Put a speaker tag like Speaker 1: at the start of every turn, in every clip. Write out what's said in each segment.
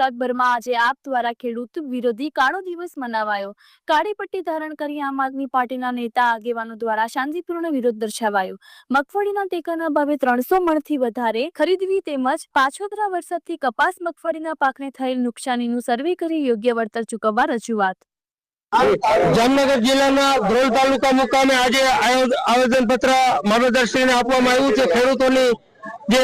Speaker 1: ગુજરાતભરમાં આજે આપ દ્વારા ખેડૂત વિરોધી કાળો દિવસ મનાવાયો. કાળી પટ્ટી ધારણ કરી આમ આદમી પાર્ટીના નેતા આગેવાનો દ્વારા શાંતિપૂર્ણ વિરોધ દર્શાવાયો. મગફળીના ટેકાના ભાવે ત્રણસો મણથી વધારે ખરીદવી તેમજ પાછોતરા વરસાદથી કપાસ મગફળીના પાકને થયેલ નુકસાનીનું સર્વે કરી યોગ્ય વળતર ચૂકવવા રજૂઆત.
Speaker 2: જામનગર જિલ્લાના ધ્રોલ તાલુકા મુકામે આજે આવેદન પત્ર મામલતદારશ્રીને આપવામાં આવ્યું છે. ખેડૂતોની જે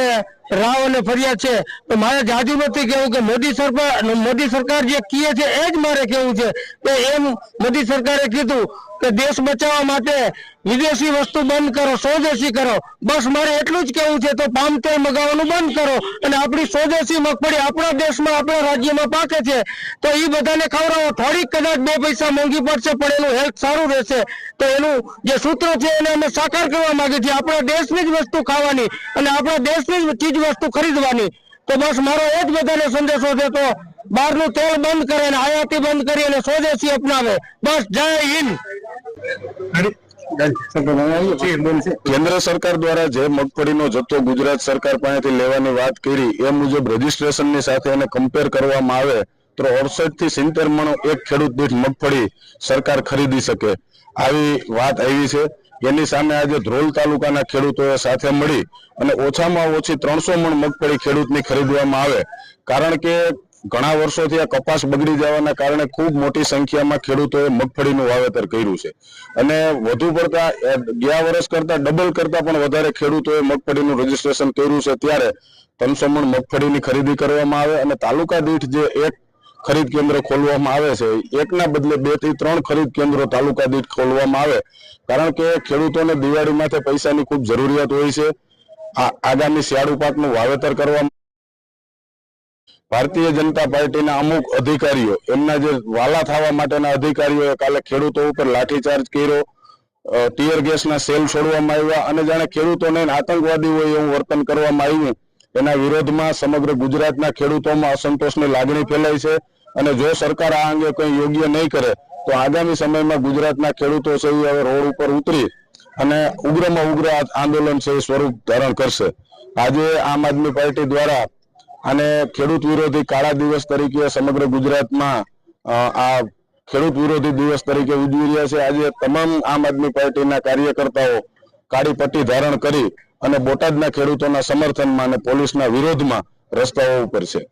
Speaker 2: રાવ અને ફરિયાદ છે, તો મારે જાજુ નથી કેવું કે મોદી સરકાર મોદી સરકાર જે કીએ છે, એ જ મારે કેવું છે. કે એમ મોદી સરકારે કીધું કે દેશ બચાવવા માટે વિદેશી વસ્તુ બંધ કરો, સ્વદેશી કરો. બસ મારે એટલું જ કેવું છે, તો પામ તેલ મગાવવાનું બંધ કરો. અને આપણી સ્વદેશી મગફળી આપણા દેશમાં, આપણા રાજ્યમાં પાકે છે. તો એ બધાને ખવડાવો થોડીક કદાચ બે પૈસા મોંઘી પડશે, પણ એનું હેલ્થ સારું રહેશે. તો એનું જે સૂત્ર છે, એને અમે સાકાર કરવા માંગીએ છીએ. આપણા દેશની જ વસ્તુ ખાવાની અને આપણા દેશની ચીજ વસ્તુ ખરીદવાની. તો બસ મારો એ જ બધાને સંદેશો છે તો બહારનું તેલ બંધ કરે અને આયાતી બંધ કરી અને સ્વદેશી અપનાવે. બસ જય હિન્દ.
Speaker 3: કેન્દ્ર સરકાર દ્વારા જે મગફળીનો જથ્થો ગુજરાત સરકાર પાસેથી લેવાની વાત કરી એ મુજબ રજીસ્ટ્રેશનની સાથે એને કમ્પેર કરવામાં આવે તો અડસઠથી સિત્તેર મણો એક ખેડૂત દીઠ મગફળી સરકાર ખરીદી શકે. આવી વાત આવી છે. એની સામે આજે ધ્રોલ તાલુકાના ખેડૂતોએ સાથે મળી અને ઓછામાં ઓછી ત્રણસો મણ મગફળી ખેડૂતની ખરીદવામાં આવે. કારણ કે ઘણા વર્ષોથી આ કપાસ બગડી જવાના કારણે ખૂબ મોટી સંખ્યામાં ખેડૂતોએ મગફળીનું વાવેતર કર્યું છે. અને વધુ પડતા ગયા વર્ષ કરતા ડબલ કરતા પણ વધારે ખેડૂતોએ મગફળીનું રજીસ્ટ્રેશન કર્યું છે. ત્યારે ત્રણસો મણ મગફળીની ખરીદી કરવામાં આવે અને તાલુકા દીઠ જે એક ખરીદ કેન્દ્ર ખોલવામાં આવે છે. એકના બદલે બેથી ત્રણ ખરીદ કેન્દ્રો તાલુકા દીઠ ખોલવામાં આવે. કારણ કે ખેડૂતોને દિવાળી માટે પૈસાની ખૂબ જરૂરિયાત હોય છે. આગામી શિયાળુ પાકનું વાવેતર કરવા ભારતીય જનતા પાર્ટીના અમુક અધિકારીઓ, એમના જે વાલા થવા માટેના અધિકારીઓએ કાલે ખેડૂતો ઉપર લાઠીચાર્જ કર્યો. ટીયર ગેસના સેલ છોડવામાં આવ્યા અને જાણે ખેડૂતોને આતંકવાદી હોય એવું વર્તન કરવામાં આવ્યું. એના વિરોધમાં સમગ્ર ગુજરાતના ખેડૂતોમાં અસંતોષની લાગણી ફેલાઈ છે અને જો સરકાર આ અંગે કંઈ યોગ્ય નહીં કરે, તો આગામી સમયમાં ગુજરાતના ખેડૂતો છે હવે રોડ ઉપર ઉતરી અને ઉગ્રમાં ઉગ્ર આંદોલન છે સ્વરૂપ ધારણ કરશે. આજે આમ આદમી પાર્ટી દ્વારા અને ખેડૂત વિરોધી કાળા દિવસ તરીકે સમગ્ર ગુજરાતમાં આ ખેડૂત વિરોધી દિવસ તરીકે ઉજવી રહ્યા છે. આજે તમામ આમ આદમી પાર્ટીના કાર્યકર્તાઓ કાળી પટ્ટી ધારણ કરી અને બોટાદના ખેડૂતોના સમર્થનમાં અને પોલીસના વિરોધમાં રસ્તાઓ ઉપર છે.